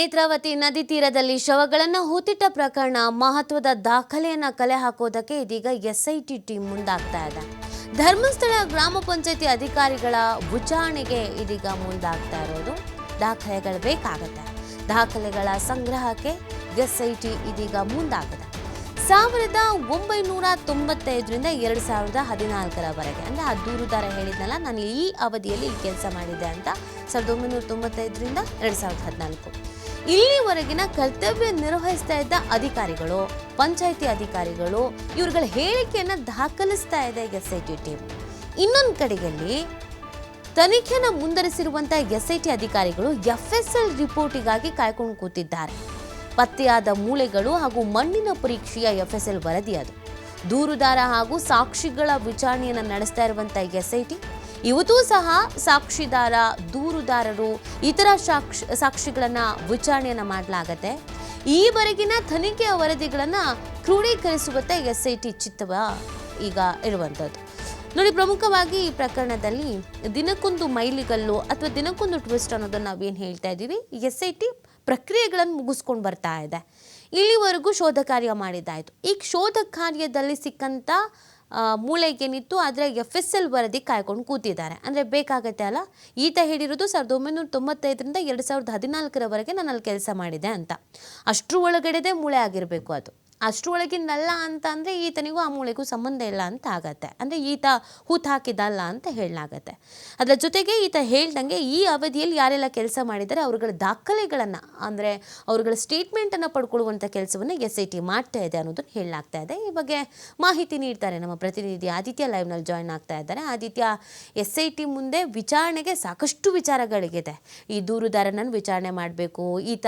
ನೇತ್ರಾವತಿ ನದಿ ತೀರದಲ್ಲಿ ಶವಗಳನ್ನು ಹೂತಿಟ್ಟ ಪ್ರಕರಣ ಮಹತ್ವದ ದಾಖಲೆಯನ್ನು ಕಲೆ ಹಾಕೋದಕ್ಕೆ ಇದೀಗ ಎಸ್ಐಟಿ ಟೀಮ್ ಮುಂದಾಗ್ತಾ ಇದೆ. ಧರ್ಮಸ್ಥಳ ಗ್ರಾಮ ಪಂಚಾಯತಿ ಅಧಿಕಾರಿಗಳ ವಿಚಾರಣೆಗೆ ಇದೀಗ ಮುಂದಾಗ್ತಾ ಇರೋದು. ದಾಖಲೆಗಳು ಬೇಕಾಗುತ್ತೆ. ದಾಖಲೆಗಳ ಸಂಗ್ರಹಕ್ಕೆ ಎಸ್ಐಟಿ ಇದೀಗ ಮುಂದಾಗಿದೆ. ಸಾವಿರದ ಒಂಬೈನೂರ ತೊಂಬತ್ತೈದರಿಂದ ಎರಡು ಸಾವಿರದ ಹದಿನಾಲ್ಕರವರೆಗೆ, ಅಂದರೆ ಆ ದೂರುದಾರ ಹೇಳಿದ್ನಲ್ಲ, ನಾನು ಈ ಅವಧಿಯಲ್ಲಿ ಈ ಕೆಲಸ ಮಾಡಿದ್ದೆ ಅಂತ, ಸಾವಿರದ ಒಂಬೈನೂರ ತೊಂಬತ್ತೈದರಿಂದ ಎರಡು ಸಾವಿರದ ಹದಿನಾಲ್ಕು. ಇಲ್ಲಿವರೆಗಿನ ಕರ್ತವ್ಯ ನಿರ್ವಹಿಸ್ತಾ ಇದ್ದ ಅಧಿಕಾರಿಗಳು, ಪಂಚಾಯಿತಿ ಅಧಿಕಾರಿಗಳು ಇವ್ರುಗಳ ಹೇಳಿಕೆಯನ್ನು ದಾಖಲಿಸ್ತಾ ಇದೆ ಎಸ್ ಐ ಟಿ ಟೀಮ್. ಇನ್ನೊಂದು ಕಡೆಯಲ್ಲಿ ತನಿಖೆನ ಮುಂದರಿಸಿರುವಂತಹ ಎಸ್ ಐ ಟಿ ಅಧಿಕಾರಿಗಳು ಎಫ್ ಎಸ್ ಎಲ್ ರಿಪೋರ್ಟಿಗಾಗಿ ಕಾಯ್ಕೊಂಡು ಕೂತಿದ್ದಾರೆ. ಪತ್ತೆಯಾದ ಮೂಳೆಗಳು ಹಾಗೂ ಮಣ್ಣಿನ ಪರೀಕ್ಷೆಯ ಎಫ್ ಎಸ್ ಎಲ್ ವರದಿ ಅದು ದೂರುದಾರ ಹಾಗೂ ಸಾಕ್ಷಿಗಳ ವಿಚಾರಣೆಯನ್ನು ನಡೆಸ್ತಾ ಇರುವಂತಹ ಎಸ್ ಐ ಟಿ ಇವತ್ತೂ ಸಹ ಸಾಕ್ಷಿದಾರ, ದೂರುದಾರರು ಇತರ ಸಾಕ್ಷಿ, ಸಾಕ್ಷಿಗಳನ್ನು ವಿಚಾರಣೆಯನ್ನು ಮಾಡಲಾಗತ್ತೆ. ಈವರೆಗಿನ ತನಿಖೆಯ ವರದಿಗಳನ್ನು ಕ್ರೋಢೀಕರಿಸುವಂತೆ ಎಸ್ ಐ ಟಿ ಚಿತ್ತವ ಈಗ ಇರುವಂಥದ್ದು ನೋಡಿ, ಪ್ರಮುಖವಾಗಿ ಈ ಪ್ರಕರಣದಲ್ಲಿ ದಿನಕ್ಕೊಂದು ಮೈಲಿಗಲ್ಲು ಅಥವಾ ದಿನಕ್ಕೊಂದು ಟ್ವಿಸ್ಟ್ ಅನ್ನೋದನ್ನು ನಾವೇನು ಹೇಳ್ತಾ ಇದ್ದೀವಿ? ಎಸ್ ಐ ಟಿ ಪ್ರಕ್ರಿಯೆಗಳನ್ನು ಮುಗಿಸ್ಕೊಂಡು ಬರ್ತಾ ಇದೆ. ಇಲ್ಲಿವರೆಗೂ ಶೋಧ ಕಾರ್ಯ ಮಾಡಿದ್ದಾಯಿತು. ಈ ಶೋಧ ಕಾರ್ಯದಲ್ಲಿ ಸಿಕ್ಕಂಥ ಮೂಳೆಗೇನಿತ್ತು ಅದರ ಎಫ್ ಎಸ್ ಎಲ್ ವರದಿ ಕಾಯ್ಕೊಂಡು ಕೂತಿದ್ದಾರೆ. ಅಂದರೆ ಬೇಕಾಗತ್ತೆ ಅಲ್ಲ? ಈತ ಹೇಳಿರೋದು ಸಾವಿರದ ಒಂಬೈನೂರ ತೊಂಬತ್ತೈದರಿಂದ ಎರಡು ಸಾವಿರದ ಹದಿನಾಲ್ಕರವರೆಗೆ ನಾನು ಅಲ್ಲಿ ಕೆಲಸ ಮಾಡಿದೆ ಅಂತ. ಅಷ್ಟರ ಒಳಗಡೆದೇ ಮೂಳೆ ಆಗಿರಬೇಕು ಅದು. ಅಷ್ಟರ ಒಳಗಿಂದಲ್ಲ ಅಂತ ಅಂದರೆ ಈತನಿಗೂ ಆ ಮೂಳೆಗೂ ಸಂಬಂಧ ಇಲ್ಲ ಅಂತ ಆಗತ್ತೆ. ಅಂದರೆ ಈತ ಹೂತು ಹಾಕಿದಲ್ಲ ಅಂತ ಹೇಳಲಾಗತ್ತೆ. ಅದರ ಜೊತೆಗೆ ಈತ ಹೇಳ್ದಂಗೆ ಈ ಅವಧಿಯಲ್ಲಿ ಯಾರೆಲ್ಲ ಕೆಲಸ ಮಾಡಿದ್ದಾರೆ ಅವರುಗಳ ದಾಖಲೆಗಳನ್ನು, ಅಂದರೆ ಅವರುಗಳ ಸ್ಟೇಟ್ಮೆಂಟನ್ನು ಪಡ್ಕೊಳ್ಳುವಂಥ ಕೆಲಸವನ್ನು ಎಸ್ ಐ ಟಿ ಮಾಡ್ತಾ ಇದೆ ಅನ್ನೋದನ್ನು ಹೇಳಲಾಗ್ತಾ ಇದೆ. ಈ ಬಗ್ಗೆ ಮಾಹಿತಿ ನೀಡ್ತಾರೆ ನಮ್ಮ ಪ್ರತಿನಿಧಿ ಆದಿತ್ಯ ಲೈವ್ನಲ್ಲಿ ಜಾಯ್ನ್ ಆಗ್ತಾ ಇದ್ದಾರೆ. ಆದಿತ್ಯ, ಎಸ್ ಐ ಟಿ ಮುಂದೆ ವಿಚಾರಣೆಗೆ ಸಾಕಷ್ಟು ವಿಚಾರಗಳಿಗಿದೆ. ಈ ದೂರುದಾರನನ್ನು ವಿಚಾರಣೆ ಮಾಡಬೇಕು, ಈತ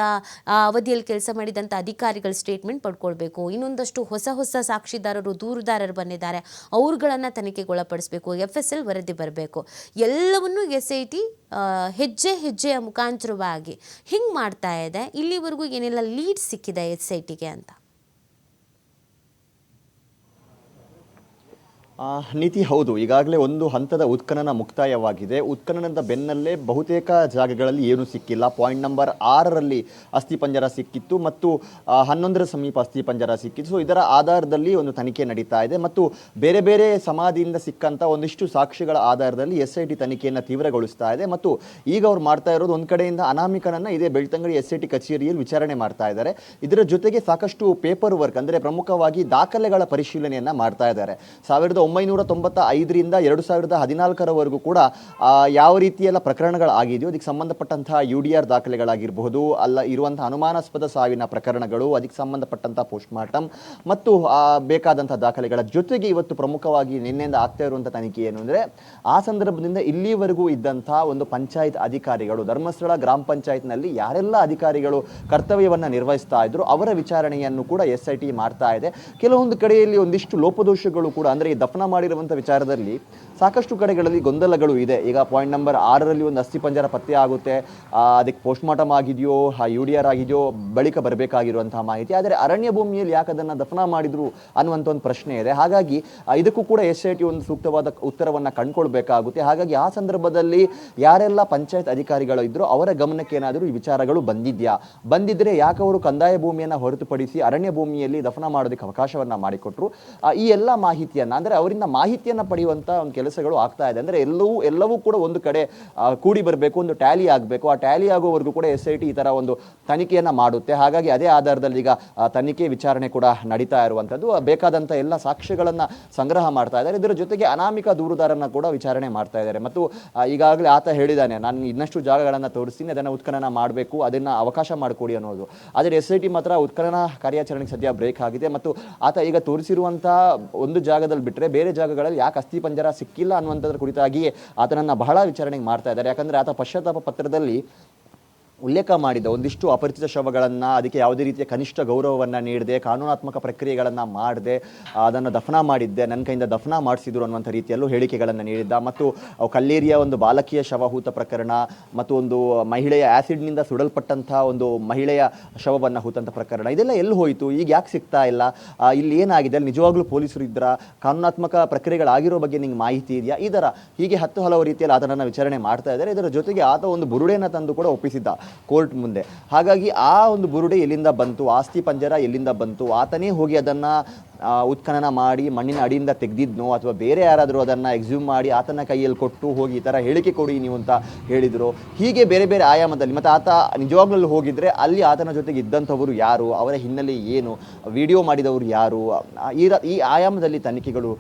ಆ ಅವಧಿಯಲ್ಲಿ ಕೆಲಸ ಮಾಡಿದಂಥ ಅಧಿಕಾರಿಗಳ ಸ್ಟೇಟ್ಮೆಂಟ್ ಪಡ್ಕೊಳ್ಬೇಕು ಇನ್ನೊಂದಷ್ಟು ಹೊಸ ಹೊಸ ಸಾಕ್ಷಿದಾರರು, ದೂರುದಾರರು ಬಂದಿದ್ದಾರೆ. ಅವ್ರುಗಳನ್ನು ತನಿಖೆಗೊಳಪಡಿಸಬೇಕು. ಎಫ್ ಎಸ್ ಎಲ್ ವರದಿ ಬರಬೇಕು. ಎಲ್ಲವನ್ನೂ ಎಸ್ ಐ ಟಿ ಹೆಜ್ಜೆ ಹೆಜ್ಜೆಯ ಮುಖಾಂತರವಾಗಿ ಹಿಂಗೆ ಮಾಡ್ತಾ ಇದೆ. ಇಲ್ಲಿವರೆಗೂ ಏನೆಲ್ಲ ಲೀಡ್ ಸಿಕ್ಕಿದೆ ಎಸ್ ಐ ಟಿಗೆ ಅಂತ. ನೀತಿ ಹೌದು. ಈಗಾಗಲೇ ಒಂದು ಹಂತದ ಉತ್ಖನನ ಮುಕ್ತಾಯವಾಗಿದೆ. ಉತ್ಖನನದ ಬೆನ್ನಲ್ಲೇ ಬಹುತೇಕ ಜಾಗಗಳಲ್ಲಿ ಏನೂ ಸಿಕ್ಕಿಲ್ಲ. ಪಾಯಿಂಟ್ ನಂಬರ್ ಆರರಲ್ಲಿ ಅಸ್ಥಿಪಂಜರ ಸಿಕ್ಕಿತ್ತು ಮತ್ತು ಹನ್ನೊಂದರ ಸಮೀಪ ಅಸ್ಥಿಪಂಜರ ಸಿಕ್ಕಿತ್ತು. ಸೊ, ಇದರ ಆಧಾರದಲ್ಲಿ ಒಂದು ತನಿಖೆ ನಡೀತಾ ಇದೆ ಮತ್ತು ಬೇರೆ ಬೇರೆ ಸಮಾಧಿಯಿಂದ ಸಿಕ್ಕಂಥ ಒಂದಿಷ್ಟು ಸಾಕ್ಷಿಗಳ ಆಧಾರದಲ್ಲಿ ಎಸ್ ಐ ಟಿ ತನಿಖೆಯನ್ನು ತೀವ್ರಗೊಳಿಸ್ತಾ ಇದೆ ಮತ್ತು ಈಗ ಅವ್ರು ಮಾಡ್ತಾ ಇರೋದು ಒಂದು ಕಡೆಯಿಂದ ಅನಾಮಿಕನನ್ನು ಇದೇ ಬೆಳ್ತಂಗಡಿ ಎಸ್ ಐ ಟಿ ಕಚೇರಿಯಲ್ಲಿ ವಿಚಾರಣೆ ಮಾಡ್ತಾ ಇದ್ದಾರೆ. ಇದರ ಜೊತೆಗೆ ಸಾಕಷ್ಟು ಪೇಪರ್ ವರ್ಕ್ ಅಂದರೆ ಪ್ರಮುಖವಾಗಿ ದಾಖಲೆಗಳ ಪರಿಶೀಲನೆಯನ್ನು ಮಾಡ್ತಾ ಇದ್ದಾರೆ. ಸಾವಿರದ ಒಂಬೈನೂರ ತೊಂಬತ್ತ ಐದರಿಂದ ಎರಡು ಸಾವಿರದ ಹದಿನಾಲ್ಕರವರೆಗೂ ಕೂಡ ಯಾವ ರೀತಿಯೆಲ್ಲ ಪ್ರಕರಣಗಳಾಗಿದೆಯೋ ಅದಕ್ಕೆ ಸಂಬಂಧಪಟ್ಟಂತಹ ಯು ಡಿ ಆರ್ ದಾಖಲೆಗಳಾಗಿರಬಹುದು, ಅಲ್ಲ ಇರುವಂತಹ ಅನುಮಾನಾಸ್ಪದ ಸಾವಿನ ಪ್ರಕರಣಗಳು, ಅದಕ್ಕೆ ಸಂಬಂಧಪಟ್ಟಂತಹ ಪೋಸ್ಟ್ ಮಾರ್ಟಮ್ ಮತ್ತು ಬೇಕಾದಂತಹ ದಾಖಲೆಗಳ ಜೊತೆಗೆ ಇವತ್ತು ಪ್ರಮುಖವಾಗಿ ನಿನ್ನೆಯಿಂದ ಆಗ್ತಾ ಇರುವಂಥ ತನಿಖೆ ಏನು ಅಂದರೆ, ಆ ಸಂದರ್ಭದಿಂದ ಇಲ್ಲಿವರೆಗೂ ಇದ್ದಂತಹ ಒಂದು ಪಂಚಾಯತ್ ಅಧಿಕಾರಿಗಳು, ಧರ್ಮಸ್ಥಳ ಗ್ರಾಮ ಪಂಚಾಯತ್ನಲ್ಲಿ ಯಾರೆಲ್ಲ ಅಧಿಕಾರಿಗಳು ಕರ್ತವ್ಯವನ್ನು ನಿರ್ವಹಿಸ್ತಾ ಇದ್ರು, ಅವರ ವಿಚಾರಣೆಯನ್ನು ಕೂಡ ಎಸ್ ಐ ಟಿ ಮಾಡ್ತಾ ಇದೆ. ಕೆಲವೊಂದು ಕಡೆಯಲ್ಲಿ ಒಂದಿಷ್ಟು ಲೋಪದೋಷಗಳು ಕೂಡ, ಅಂದರೆ ಈ ದಫನ ಮಾಡಿರುವಂಥ ವಿಚಾರದಲ್ಲಿ ಸಾಕಷ್ಟು ಕಡೆಗಳಲ್ಲಿ ಗೊಂದಲಗಳು ಇದೆ. ಈಗ ಪಾಯಿಂಟ್ ನಂಬರ್ ಆರರಲ್ಲಿ ಒಂದು ಅಸ್ಥಿಪಂಜರ ಪತ್ತೆ ಆಗುತ್ತೆ. ಅದಕ್ಕೆ ಪೋಸ್ಟ್ ಮಾರ್ಟಮ್ ಆಗಿದೆಯೋ ಯು ಡಿ ಆರ್ ಆಗಿದೆಯೋ, ಬಳಿಕ ಬರಬೇಕಾಗಿರುವಂತಹ ಮಾಹಿತಿ. ಆದರೆ ಅರಣ್ಯ ಭೂಮಿಯಲ್ಲಿ ಯಾಕೆ ಅದನ್ನು ದಫನ ಮಾಡಿದ್ರು ಅನ್ನುವಂಥ ಒಂದು ಪ್ರಶ್ನೆ ಇದೆ. ಹಾಗಾಗಿ ಇದಕ್ಕೂ ಕೂಡ ಎಸ್ ಐ ಟಿ ಒಂದು ಸೂಕ್ತವಾದ ಉತ್ತರವನ್ನು ಕಂಡುಕೊಳ್ಬೇಕಾಗುತ್ತೆ. ಹಾಗಾಗಿ ಆ ಸಂದರ್ಭದಲ್ಲಿ ಯಾರೆಲ್ಲ ಪಂಚಾಯತ್ ಅಧಿಕಾರಿಗಳು ಇದ್ರು ಅವರ ಗಮನಕ್ಕೆ ಏನಾದರೂ ಈ ವಿಚಾರಗಳು ಬಂದಿದೆಯಾ? ಬಂದಿದ್ರೆ ಯಾಕೆ ಅವರು ಕಂದಾಯ ಭೂಮಿಯನ್ನು ಹೊರತುಪಡಿಸಿ ಅರಣ್ಯ ಭೂಮಿಯಲ್ಲಿ ದಫನ ಮಾಡೋದಕ್ಕೆ ಅವಕಾಶವನ್ನ ಮಾಡಿಕೊಟ್ರು? ಈ ಎಲ್ಲ ಮಾಹಿತಿಯನ್ನ, ಅಂದ್ರೆ ಅವರಿಂದ ಮಾಹಿತಿಯನ್ನು ಪಡೆಯುವಂಥ ಒಂದು ಕೆಲಸಗಳು ಆಗ್ತಾ ಇದೆ. ಅಂದ್ರೆ ಎಲ್ಲವೂ ಎಲ್ಲವೂ ಕೂಡ ಒಂದು ಕಡೆ ಕೂಡಿ ಬರಬೇಕು, ಒಂದು ಟ್ಯಾಲಿ ಆಗಬೇಕು. ಆ ಟ್ಯಾಲಿ ಆಗೋವರೆಗೂ ಕೂಡ ಎಸ್ ಐ ಟಿ ಈ ತರ ಒಂದು ತನಿಖೆಯನ್ನು ಮಾಡುತ್ತೆ. ಹಾಗಾಗಿ ಅದೇ ಆಧಾರದಲ್ಲಿ ಈಗ ತನಿಖೆ ವಿಚಾರಣೆ ಕೂಡ ನಡೀತಾ ಇರುವಂಥದ್ದು ಬೇಕಾದಂಥ ಎಲ್ಲ ಸಾಕ್ಷ್ಯಗಳನ್ನು ಸಂಗ್ರಹ ಮಾಡ್ತಾ ಇದ್ದಾರೆ. ಇದರ ಜೊತೆಗೆ ಅನಾಮಿಕ ದೂರುದಾರನ ಕೂಡ ವಿಚಾರಣೆ ಮಾಡ್ತಾ ಇದ್ದಾರೆ. ಮತ್ತು ಈಗಾಗಲೇ ಆತ ಹೇಳಿದ್ದಾನೆ, ನಾನು ಇನ್ನಷ್ಟು ಜಾಗಗಳನ್ನು ತೋರಿಸ್ತೀನಿ, ಅದನ್ನು ಉತ್ಖನನ ಮಾಡಬೇಕು, ಅದನ್ನ ಅವಕಾಶ ಮಾಡಿಕೊಡಿ ಅನ್ನೋದು. ಆದರೆ ಎಸ್ ಐ ಟಿ ಮಾತ್ರ ಉತ್ಖನನ ಕಾರ್ಯಾಚರಣೆಗೆ ಸದ್ಯ ಬ್ರೇಕ್ ಆಗಿದೆ. ಮತ್ತು ಆತ ಈಗ ತೋರಿಸಿರುವಂಥ ಒಂದು ಜಾಗದಲ್ಲಿ ಬಿಟ್ಟರೆ ಬೇರೆ ಜಾಗಗಳಲ್ಲಿ ಯಾಕೆ ಅಸ್ಥಿ ಪಂಜರ ಸಿಕ್ಕಿಲ್ಲ ಅನ್ನುವಂಥದ್ರ ಕುರಿತಾಗಿ ಆತನನ್ನು ಬಹಳ ವಿಚಾರಣೆಗೆ ಮಾಡ್ತಾ ಇದ್ದಾರೆ. ಯಾಕಂದರೆ ಆತ ಪಶ್ಚಾತ್ತಾಪ ಪತ್ರದಲ್ಲಿ ಉಲ್ಲೇಖ ಮಾಡಿದ, ಒಂದಿಷ್ಟು ಅಪರಿಚಿತ ಶವಗಳನ್ನು, ಅದಕ್ಕೆ ಯಾವುದೇ ರೀತಿಯ ಕನಿಷ್ಠ ಗೌರವವನ್ನು ನೀಡದೆ, ಕಾನೂನಾತ್ಮಕ ಪ್ರಕ್ರಿಯೆಗಳನ್ನು ಮಾಡದೆ, ಅದನ್ನು ದಫನ ಮಾಡಿದ್ದೆ ನನ್ನ ಕೈಯಿಂದ ದಫನ ಮಾಡಿಸಿದ್ರು ಅನ್ನುವಂಥ ರೀತಿಯಲ್ಲೂ ಹೇಳಿಕೆಗಳನ್ನು ನೀಡಿದ್ದ. ಮತ್ತು ಕಲ್ಲೇರಿಯ ಒಂದು ಬಾಲಕಿಯ ಶವಹೂತ ಪ್ರಕರಣ, ಮತ್ತು ಒಂದು ಮಹಿಳೆಯ ಆ್ಯಸಿಡ್ನಿಂದ ಸುಡಲ್ಪಟ್ಟಂಥ ಒಂದು ಮಹಿಳೆಯ ಶವವನ್ನು ಹೂತಂಥ ಪ್ರಕರಣ, ಇದೆಲ್ಲ ಎಲ್ಲಿ ಹೋಯಿತು? ಈಗ ಯಾಕೆ ಸಿಗ್ತಾ ಇಲ್ಲ? ಇಲ್ಲಿ ಏನಾಗಿದೆ? ಅಲ್ಲಿ ನಿಜವಾಗ್ಲೂ ಪೊಲೀಸರು ಇದ್ದರ ಕಾನೂನಾತ್ಮಕ ಪ್ರಕ್ರಿಯೆಗಳಾಗಿರೋ ಬಗ್ಗೆ ನಿಂಗೆ ಮಾಹಿತಿ ಇದೆಯಾ? ಥರ ಹೀಗೆ ಹತ್ತು ಹಲವು ರೀತಿಯಲ್ಲಿ ಅದನ್ನು ವಿಚಾರಣೆ ಮಾಡ್ತಾ ಇದ್ದಾರೆ. ಇದರ ಜೊತೆಗೆ ಆತ ಒಂದು ಬುರುಡೆಯನ್ನು ತಂದು ಕೂಡ ಒಪ್ಪಿಸಿದ್ದ. ಕೋರ್ಟ್ ಮುಂದೆ. ಹಾಗಾಗಿ ಆ ಒಂದು ಬುರುಡೆ ಎಲ್ಲಿಂದ ಬಂತು, ಆಸ್ತಿ ಪಂಜರ ಎಲ್ಲಿಂದ ಬಂತು, ಆತನೇ ಹೋಗಿ ಅದನ್ನು ಉತ್ಖನನ ಮಾಡಿ, ಮಣ್ಣಿನ ಅಡಿಯಿಂದ ತೆಗೆದಿದ್ನೋ ಅಥವಾ ಬೇರೆ ಯಾರಾದರೂ ಅದನ್ನು ಎಕ್ಸ್ಯೂಮ್ ಮಾಡಿ ಆತನ ಕೈಯಲ್ಲಿ ಕೊಟ್ಟು ಹೋಗಿ ಈ ಥರ ಹೇಳಿಕೆ ಕೊಡಿ ನೀವು ಅಂತ ಹೇಳಿದರು. ಹೀಗೆ ಬೇರೆ ಬೇರೆ ಆಯಾಮದಲ್ಲಿ, ಮತ್ತು ಆತ ನಿಜವಾಗ್ಲೂ ಹೋಗಿದ್ರೆ ಅಲ್ಲಿ ಆತನ ಜೊತೆಗೆ ಇದ್ದಂಥವರು ಯಾರು, ಅವರ ಹಿನ್ನೆಲೆ ಏನು ವಿಡಿಯೋ ಮಾಡಿದವರು ಯಾರು, ಈ ಆಯಾಮದಲ್ಲಿ ತನಿಖೆಗಳು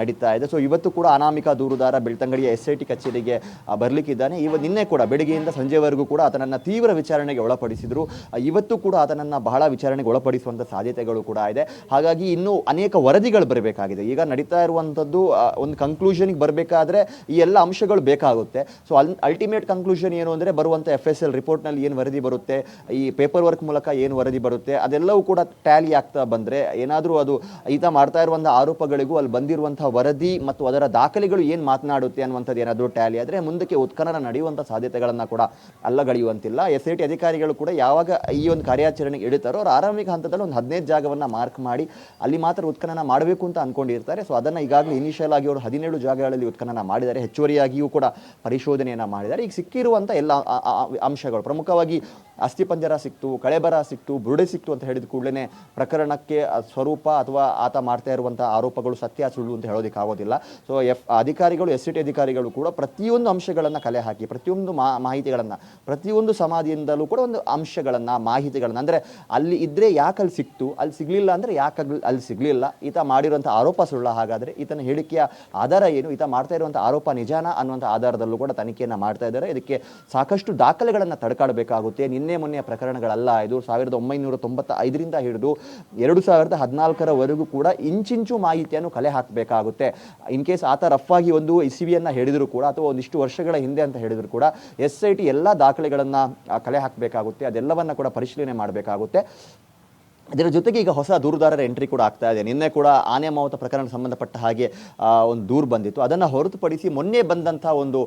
ನಡೀತಾ ಇದೆ. ಸೊ ಇವತ್ತು ಕೂಡ ಅನಾಮಿಕ ದೂರುದಾರ ಬೆಳ್ತಂಗಡಿಯ ಎಸ್ ಐ ಟಿ ಕಚೇರಿಗೆ ಬರಲಿಕ್ಕಿದ್ದಾನೆ ಬರ್ಲಿಕ್ಕಿದ್ದಾನೆ. ಇವ ನಿನ್ನೆ ಕೂಡ, ಬೆಳಿಗ್ಗೆಯಿಂದ ಸಂಜೆವರೆಗೂ ಕೂಡ ಆತನನ್ನು ತೀವ್ರ ವಿಚಾರಣೆಗೆ ಒಳಪಡಿಸಿದ್ರು. ಇವತ್ತು ಕೂಡ ಆತನನ್ನು ಬಹಳ ವಿಚಾರಣೆಗೆ ಒಳಪಡಿಸುವಂಥ ಸಾಧ್ಯತೆಗಳು ಕೂಡ ಇದೆ. ಹಾಗಾಗಿ ಇನ್ನೂ ಅನೇಕ ವರದಿಗಳು ಬರಬೇಕಾಗಿದೆ. ಈಗ ನಡೀತಾ ಇರುವಂಥದ್ದು ಒಂದು ಕನ್ಕ್ಲೂಷನ್ಗೆ ಬರಬೇಕಾದ್ರೆ ಈ ಎಲ್ಲ ಅಂಶಗಳು ಬೇಕಾಗುತ್ತೆ. ಸೊ ಅಲ್ ಅಲ್ಟಿಮೇಟ್ ಕನ್ಕ್ಲೂಷನ್ ಏನು ಅಂದರೆ ಬರುವಂಥ ಎಫ್ ಎಸ್ ಎಲ್ ರಿಪೋರ್ಟ್ನಲ್ಲಿ ಏನು ವರದಿ ಬರುತ್ತೆ, ಈ ಪೇಪರ್ ವರ್ಕ್ ಮೂಲಕ ಏನು ವರದಿ ಬರುತ್ತೆ, ಅದೆಲ್ಲವೂ ಕೂಡ ಟ್ಯಾಲಿ ಆಗ್ತಾ ಬಂದರೆ ಏನಾದರೂ ಅದು ಈತ ಮಾಡ್ತಾ ಇರುವಂಥ ಆರೋಪಗಳಿಗೂ ಅಲ್ಲಿ ಬಂದಿರುವಂಥ ವರದಿ ಮತ್ತು ಅದರ ದಾಖಲೆಗಳು ಏನು ಮಾತನಾಡುತ್ತೆ ಅನ್ನುವಂಥದ್ದು ಏನಾದರೂ ಟ್ಯಾಲಿ ಆದರೆ ಮುಂದಕ್ಕೆ ಉತ್ಖನನ ನಡೆಯುವಂಥ ಸಾಧ್ಯತೆಗಳನ್ನು ಕೂಡ ಅಲ್ಲಗಳೆಯುವಂತಿಲ್ಲ. ಎಸ್ ಐ ಟಿ ಅಧಿಕಾರಿಗಳು ಕೂಡ ಯಾವಾಗ ಈ ಒಂದು ಕಾರ್ಯಾಚರಣೆಗೆ ಇಡುತ್ತಾರೋ ಅವ್ರು ಆರಂಭಿಕ ಹಂತದಲ್ಲಿ ಒಂದು ಹದಿನೈದು ಜಾಗವನ್ನು ಮಾರ್ಕ್ ಮಾಡಿ ಅಲ್ಲಿ ಮಾತ್ರ ಉತ್ಖನನ ಮಾಡಬೇಕು ಅಂತ ಅನ್ಕೊಂಡಿರ್ತಾರೆ. ಸೊ ಅದನ್ನು ಈಗಾಗಲೇ ಇನಿಷಿಯಲ್ ಆಗಿ ಅವರು ಹದಿನೇಳು ಜಾಗಗಳಲ್ಲಿ ಉತ್ಖನನ ಮಾಡಿದ್ದಾರೆ. ಹೆಚ್ಚುವರಿಯಾಗಿಯೂ ಕೂಡ ಪರಿಶೋಧನೆಯನ್ನು ಮಾಡಿದ್ದಾರೆ. ಈಗ ಸಿಕ್ಕಿರುವಂಥ ಎಲ್ಲ ಅಂಶಗಳು ಪ್ರಮುಖವಾಗಿ ಅಸ್ಥಿಪಂಜರ ಸಿಕ್ತು, ಕಳೆಬರ ಸಿಕ್ತು, ಬುರುಡೆ ಸಿಕ್ತು ಅಂತ ಹೇಳಿದ ಕೂಡಲೇ ಪ್ರಕರಣಕ್ಕೆ ಸ್ವರೂಪ ಅಥವಾ ಆತ ಮಾಡ್ತಾ ಇರುವಂಥ ಆರೋಪಗಳು ಸತ್ಯ ಸುಳ್ಳು ಅಂತ ಹೇಳೋದಕ್ಕೆ ಆಗೋದಿಲ್ಲ. ಸೊ ಎಫ್, ಅಧಿಕಾರಿಗಳು, ಎಸ್ ಸಿ ಅಧಿಕಾರಿಗಳು ಕೂಡ ಪ್ರತಿಯೊಂದು ಅಂಶಗಳನ್ನು ಕಲೆ ಹಾಕಿ, ಪ್ರತಿಯೊಂದು ಮಾಹಿತಿಗಳನ್ನು, ಪ್ರತಿಯೊಂದು ಸಮಾಧಿಯಿಂದಲೂ ಕೂಡ ಒಂದು ಅಂಶಗಳನ್ನು, ಮಾಹಿತಿಗಳನ್ನು, ಅಂದರೆ ಅಲ್ಲಿ ಇದ್ದರೆ ಯಾಕೆ ಅಲ್ಲಿ ಸಿಕ್ತು, ಅಲ್ಲಿ ಸಿಗಲಿಲ್ಲ ಅಂದರೆ ಯಾಕೆ ಅಲ್ಲಿ ಸಿಗಲಿಲ್ಲ, ಈತ ಮಾಡಿರುವಂಥ ಆರೋಪ ಸುಳ್ಳ ಹಾಗಾದರೆ ಈತನ ಹೇಳಿಕೆಯ ಆಧಾರ ಏನು, ಈತ ಮಾಡ್ತಾ ಇರುವಂಥ ಆರೋಪ ನಿಜಾನ ಅನ್ನುವಂಥ ಆಧಾರದಲ್ಲೂ ಕೂಡ ತನಿಖೆಯನ್ನು ಮಾಡ್ತಾ ಇದ್ದಾರೆ. ಇದಕ್ಕೆ ಸಾಕಷ್ಟು ದಾಖಲೆಗಳನ್ನು ತಡ್ಕಾಡಬೇಕಾಗುತ್ತೆ. ನಿನ್ನೆ ಮೊನ್ನೆಯ ಪ್ರಕರಣಗಳಲ್ಲ. ಇದು ಸಾವಿರದ ಒಂಬೈನೂರ ತೊಂಬತ್ತ ಐದರಿಂದ ಹಿಡಿದು ಎರಡು ಸಾವಿರದ ಹದಿನಾಲ್ಕರವರೆಗೂ ಕೂಡ ಇಂಚಿಂಚು ಮಾಹಿತಿಯನ್ನು ಕಲೆ ಹಾಕಬೇಕಾಗುತ್ತೆ. ಇನ್ ಕೇಸ್ ಆತ ರಫ್ ಆಗಿ ಒಂದು ಇಸಿವಿಯನ್ನು ಹೇಳಿದರೂ ಕೂಡ ಅಥವಾ ಒಂದಿಷ್ಟು ವರ್ಷಗಳ ಹಿಂದೆ ಅಂತ ಹೇಳಿದ್ರು ಕೂಡ ಎಸ್ ಐ ಟಿ ಎಲ್ಲ ದಾಖಲೆಗಳನ್ನು ಕಲೆ ಹಾಕಬೇಕಾಗುತ್ತೆ. ಅದೆಲ್ಲವನ್ನು ಕೂಡ ಪರಿಶೀಲನೆ ಮಾಡಬೇಕಾಗುತ್ತೆ. ಇದರ ಜೊತೆಗೆ ಈಗ ಹೊಸ ದೂರುದಾರರ ಎಂಟ್ರಿ ಕೂಡ ಆಗ್ತಾ ಇದೆ. ನಿನ್ನೆ ಕೂಡ ಆನೆ ಮಾವುತ ಪ್ರಕರಣ ಸಂಬಂಧಪಟ್ಟ ಹಾಗೆ ಒಂದು ದೂರು ಬಂದಿತ್ತು. ಅದನ್ನು ಹೊರತುಪಡಿಸಿ ಮೊನ್ನೆ ಬಂದಂಥ ಒಂದು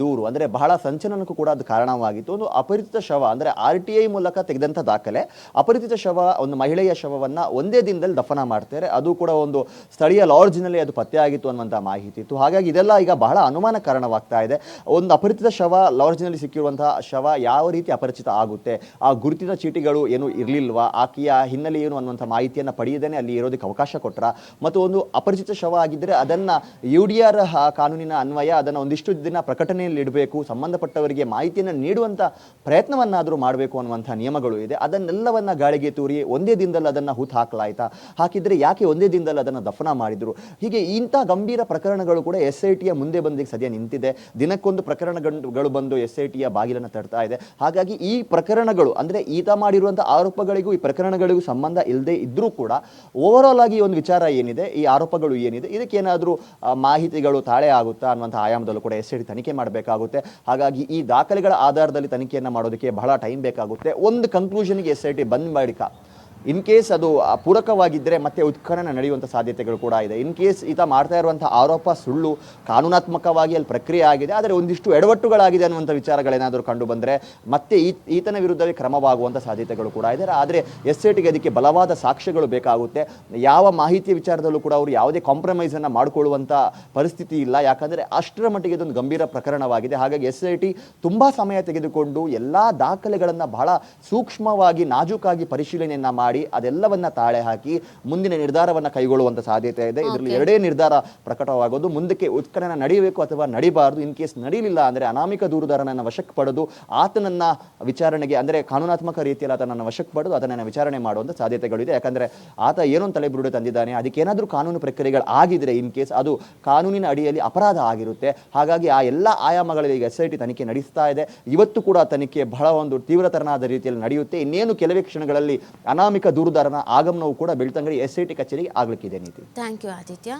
ದೂರು, ಅಂದರೆ ಬಹಳ ಸಂಚಲನಕ್ಕೂ ಕೂಡ ಅದು ಕಾರಣವಾಗಿತ್ತು. ಒಂದು ಅಪರಿಚಿತ ಶವ, ಅಂದರೆ ಆರ್ ಟಿ ಐ ಮೂಲಕ ತೆಗೆದಂಥ ದಾಖಲೆ. ಅಪರಿಚಿತ ಶವ, ಒಂದು ಮಹಿಳೆಯ ಶವವನ್ನು ಒಂದೇ ದಿನದಲ್ಲಿ ದಫನ ಮಾಡ್ತಾರೆ. ಅದು ಕೂಡ ಒಂದು ಸ್ಥಳೀಯ ಲಾಡ್ಜ್ನಲ್ಲಿ ಅದು ಪತ್ತೆಯಾಗಿತ್ತು ಅನ್ನುವಂಥ ಮಾಹಿತಿ ಇತ್ತು. ಹಾಗಾಗಿ ಇದೆಲ್ಲ ಈಗ ಬಹಳ ಅನುಮಾನ ಕಾರಣವಾಗ್ತಾ ಇದೆ. ಒಂದು ಅಪರಿಚಿತ ಶವ ಲಾಡ್ಜ್ನಲ್ಲಿ ಸಿಕ್ಕಿರುವಂತಹ ಶವ ಯಾವ ರೀತಿ ಅಪರಿಚಿತ ಆಗುತ್ತೆ? ಆ ಗುರುತಿನ ಚೀಟಿಗಳು ಏನು ಇರಲಿಲ್ವಾ? ಆಕೆಯ ಹಿನ್ನೆಲೆ ಏನು ಅನ್ನುವಂಥ ಮಾಹಿತಿಯನ್ನು ಪಡೆಯದೇ ಅಲ್ಲಿ ಇರೋದಕ್ಕೆ ಅವಕಾಶ ಕೊಟ್ಟರ ಮತ್ತು ಒಂದು ಅಪರಿಚಿತ ಶವ ಆಗಿದ್ದರೆ ಅದನ್ನು ಯು ಡಿ ಆರ್ ಕಾನೂನಿನ ಅನ್ವಯ, ಅದನ್ನು ಒಂದಿಷ್ಟು ದಿನ ಪ್ರಕಟಣೆಯಲ್ಲಿ ಇಡಬೇಕು, ಸಂಬಂಧಪಟ್ಟವರಿಗೆ ಮಾಹಿತಿಯನ್ನು ನೀಡುವಂಥ ಪ್ರಯತ್ನವನ್ನಾದರೂ ಮಾಡಬೇಕು ಅನ್ನುವಂಥ ನಿಯಮಗಳು ಇದೆ. ಅದನ್ನೆಲ್ಲವನ್ನ ಗಾಳಿಗೆ ತೂರಿ ಒಂದೇ ದಿನದಲ್ಲಿ ಅದನ್ನು ಹೂತು ಹಾಕಲಾಯ್ತಾ? ಹಾಕಿದ್ರೆ ಯಾಕೆ ಒಂದೇ ದಿನದಲ್ಲಿ ಅದನ್ನು ದಫನ ಮಾಡಿದ್ರು? ಹೀಗೆ ಇಂಥ ಗಂಭೀರ ಪ್ರಕರಣಗಳು ಕೂಡ ಎಸ್ ಐ ಮುಂದೆ ಬಂದಿಗೆ ಸದ್ಯ ನಿಂತಿದೆ. ದಿನಕ್ಕೊಂದು ಪ್ರಕರಣಗಳು ಬಂದು ಎಸ್ ಐ ಟಿಯ ಬಾಗಿಲನ್ನು ತಡ್ತಾ ಇದೆ. ಹಾಗಾಗಿ ಈ ಪ್ರಕರಣಗಳು, ಅಂದರೆ ಈತ ಮಾಡಿರುವಂಥ ಆರೋಪಗಳಿಗೂ, ಈ ಪ್ರಕರಣಗಳಿಗೂ ಸಂಬಂಧ ಇಲ್ಲದೆ ಇದ್ದರೂ ಕೂಡ ಓವರಾಲ್ ಆಗಿ ಒಂದು ವಿಚಾರ ಏನಿದೆ, ಈ ಆರೋಪಗಳು ಏನಿದೆ, ಇದಕ್ಕೇನಾದರೂ ಮಾಹಿತಿಗಳು ತಾಳೆ ಆಗುತ್ತಾ ಅನ್ನುವಂಥ ಆಯಾಮದಲ್ಲೂ ಕೂಡ ಎಸ್ ಐ ತನಿಖೆ ಮಾಡಬೇಕಾಗುತ್ತೆ. ಹಾಗಾಗಿ ಈ ದಾಖಲೆಗಳ ಆಧಾರದಲ್ಲಿ ತನಿಖೆಯನ್ನು ಮಾಡೋದಕ್ಕೆ ಬಹಳ ಟೈಮ್ ಬೇಕಾಗುತ್ತೆ. ಒಂದು ಕನ್ಕ್ಲೂಷನ್ಗೆ ಎಸ್ ಐ ಟಿ ಬಂದ್ ಮಾಡಿಕ ಇನ್ ಕೇಸ್ ಅದು ಪೂರಕವಾಗಿದ್ದರೆ ಮತ್ತೆ ಉತ್ಖನನ ನಡೆಯುವಂಥ ಸಾಧ್ಯತೆಗಳು ಕೂಡ ಇದೆ. ಇನ್ ಕೇಸ್ ಈತ ಮಾಡ್ತಾ ಇರುವಂಥ ಆರೋಪ ಸುಳ್ಳು, ಕಾನೂನಾತ್ಮಕವಾಗಿ ಅಲ್ಲಿ ಪ್ರಕ್ರಿಯೆ ಆಗಿದೆ, ಆದರೆ ಒಂದಿಷ್ಟು ಎಡವಟ್ಟುಗಳಾಗಿದೆ ಅನ್ನುವಂಥ ವಿಚಾರಗಳೇನಾದರೂ ಕಂಡು ಬಂದರೆ ಮತ್ತೆ ಈತನ ವಿರುದ್ಧವೇ ಕ್ರಮವಾಗುವಂಥ ಸಾಧ್ಯತೆಗಳು ಕೂಡ ಇದೆ. ಆದರೆ ಎಸ್ ಐ ಟಿಗೆ ಅದಕ್ಕೆ ಬಲವಾದ ಸಾಕ್ಷ್ಯಗಳು ಬೇಕಾಗುತ್ತೆ. ಯಾವ ಮಾಹಿತಿಯ ವಿಚಾರದಲ್ಲೂ ಕೂಡ ಅವರು ಯಾವುದೇ ಕಾಂಪ್ರಮೈಸನ್ನು ಮಾಡಿಕೊಳ್ಳುವಂಥ ಪರಿಸ್ಥಿತಿ ಇಲ್ಲ. ಯಾಕಂದರೆ ಅಷ್ಟರ ಮಟ್ಟಿಗೆ ಇದೊಂದು ಗಂಭೀರ ಪ್ರಕರಣವಾಗಿದೆ. ಹಾಗಾಗಿ ಎಸ್ ಐ ಟಿ ತುಂಬ ಸಮಯ ತೆಗೆದುಕೊಂಡು ಎಲ್ಲ ದಾಖಲೆಗಳನ್ನು ಬಹಳ ಸೂಕ್ಷ್ಮವಾಗಿ, ನಾಜೂಕಾಗಿ ಪರಿಶೀಲನೆಯನ್ನು ಮಾಡಿ ಅದೆಲ್ಲವನ್ನ ತಾಳೆ ಹಾಕಿ ಮುಂದಿನ ನಿರ್ಧಾರವನ್ನ ಕೈಗೊಳ್ಳುವಂತ ಸಾಧ್ಯತೆ ಇದೆ. ಇದರಲ್ಲಿ ಎರಡೇ ನಿರ್ಧಾರ ಪ್ರಕಟವಾಗೋದು. ಮುಂದಕ್ಕೆ ಉತ್ಖನನ ನಡೆಯಬೇಕು ಅಥವಾ ನಡಿಬಾರದು. ಇನ್ ಕೇಸ್ ನಡೀಲಿಲ್ಲ ಅಂದ್ರೆ ಅನಾಮಿಕ ದೂರುದಾರನನ್ನ ವಶಕ್ಕೆ ಪಡೆದು ಆತನನ್ನ ವಿಚಾರಣೆಗೆ ಅಂದ್ರೆ ಕಾನೂನಾತ್ಮಕ ರೀತಿಯಲ್ಲಿ ಆತನನ್ನ ವಶಕ್ಕೆ ಪಡೆದು ಅದನ್ನ ವಿಚಾರಣೆ ಮಾಡುವಂತ ಸಾಧ್ಯತೆಗಳಿದೆ. ಯಾಕಂದ್ರೆ ಆತ ಏನೊಂದು ತಲೆಬುರುಡೆ ತಂದಿದ್ದಾನೆ. ಅದಕ್ಕೆ ಏನಾದರೂ ಕಾನೂನು ಪ್ರಕ್ರಿಯೆಗಳು ಆಗಿದ್ರೆ ಇನ್ ಕೇಸ್ ಅದು ಕಾನೂನಿನ ಅಡಿಯಲ್ಲಿ ಅಪರಾಧ ಆಗಿರುತ್ತೆ. ಹಾಗಾಗಿ ಆ ಎಲ್ಲ ಆಯಾಮಗಳಲ್ಲಿ ಈಗ ಎಸ್ ಐ ಟಿ ತನಿಖೆ ನಡೆಸ್ತಾ ಇದೆ. ಇವತ್ತು ಕೂಡ ತನಿಖೆ ಬಹಳ ಒಂದು ತೀವ್ರತರನಾದ ರೀತಿಯಲ್ಲಿ ನಡೆಯುತ್ತೆ. ಇನ್ನೇನು ಕೆಲವೇ ಕ್ಷಣಗಳಲ್ಲಿ ಅನಾಮಿಕ ದೂರುದಾರನ ಆಗಮನವು ಕೂಡ ಬೆಳ್ತಂಗಡಿ ಎಸ್ ಐ ಟಿ ಕಚೇರಿಗೆ ಆಗ್ಲಿಕ್ಕಿದೆ ನೀತಿ. Thank you Aditya